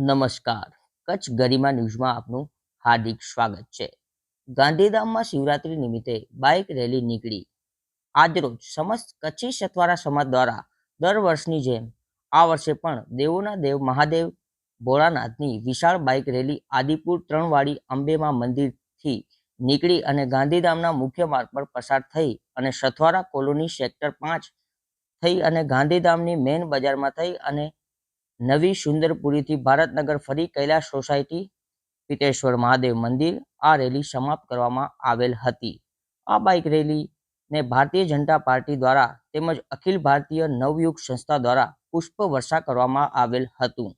નમસ્કાર. કચ્છ ગરિમા ન્યૂઝમાં આપનું હાર્દિક સ્વાગત છે. ગાંધીધામમાં શિવરાત્રી નિમિત્તે બાઇક રેલી નીકળી. આજરોજ સમસ્ત કચ્છી સતવારા સમાજ દ્વારા દર વર્ષની જેમ આ વર્ષે પણ દેવોના દેવ મહાદેવ ભોળાનાથની વિશાળ બાઇક રેલી આદિપુર ત્રણવાડી અંબેમાં મંદિરથી નીકળી અને ગાંધીધામના મુખ્ય માર્ગ પર પસાર થઈ અને સથવારા કોલોની સેક્ટર પાંચ થઈ અને ગાંધીધામની મેન બજારમાં થઈ અને નવી સુંદરપુરીથી ભારતનગર ફરી કૈલાશ સોસાયટી, પિતેશ્વર મહાદેવ મંદિર, આ રેલી સમાપ્ત કરવામાં આવેલ હતી. આ બાઇક રેલીને ભારતીય જનતા પાર્ટી દ્વારા તેમજ અખિલ ભારતીય નવયુગ સંસ્થા દ્વારા પુષ્પ વર્ષા કરવામાં આવેલ હતું.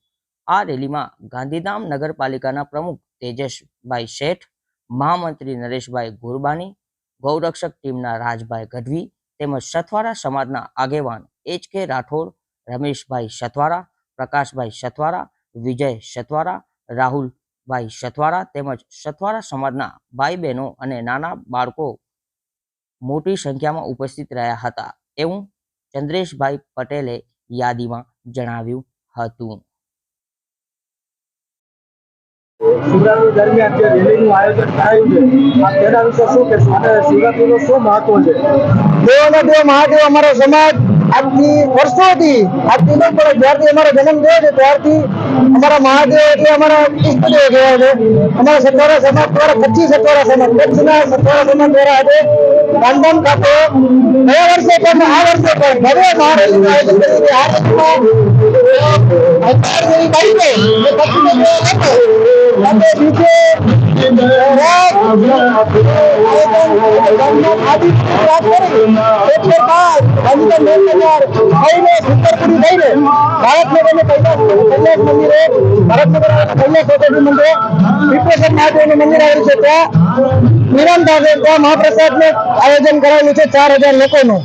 આ રેલીમાં ગાંધીધામ નગરપાલિકાના પ્રમુખ તેજસભાઈ શેઠ, મહામંત્રી નરેશભાઈ ગુરબાની, ગૌરક્ષક ટીમના રાજભાઈ ગઢવી તેમજ સથવારા સમાજના આગેવાન એચ કે રાઠોડ, રમેશભાઈ સથવારા પ્રકાશભાઈ સથવારા વિજય સથવારા રાહુલભાઈ સથવારા તેમજ સથવારા સમાજના ભાઈ બહેનો અને નાના બાળકો મોટી સંખ્યામાં ઉપસ્થિત રહ્યા હતા એવું ચંદ્રેશભાઈ પટેલે યાદીમાં જણાવ્યું હતું. શિવરાત્રી દરમિયાન જે રેલીનું આયોજન કરાયું છે તેના વિશે શું કહેશો? અને શિવરાત્રીનું શું મહત્વ છે? દેવોનો દેવ મહાદેવ અમારો સમાજ આજથી વર્ષોથી આજથી નહીં પણ જ્યારથી અમારો જન્મ થયો છે ત્યારથી અમારા મહાદેવ એટલે અમારા ઈષ્ટદેવ કહેવાય છે અમારા સત્વારા સમાજ દ્વારા કચ્છી સત્વારા સમાજ કચ્છના સત્વારા સમાજ દ્વારા આજે ગાંધીધામ ખાતે ગયા વર્ષે પણ આ વર્ષે પણ ભવ્ય મહારેલીનું આયોજન કર્યું છે આ રેલીમાં હજાર જેવી બાઈકો એ કચ્છનો દેવ હતો અને બીજે રાત ગામના આદિત્ય વાત કરી એટલે તો મેન બજાર થઈને સુંદરપુરી થઈને ભારતનગર કૈલાસ કૈલાસ મંદિરે ભારતનગર કૈલાસ સોસાયટી મંદિરે વિપેશ્વર મહાદેવનું મંદિર આવેલું છે ત્યાં. નિરંતર ત્યાં મહાપ્રસાદનું આયોજન કરાયેલું છે ચાર હજાર લોકોનું.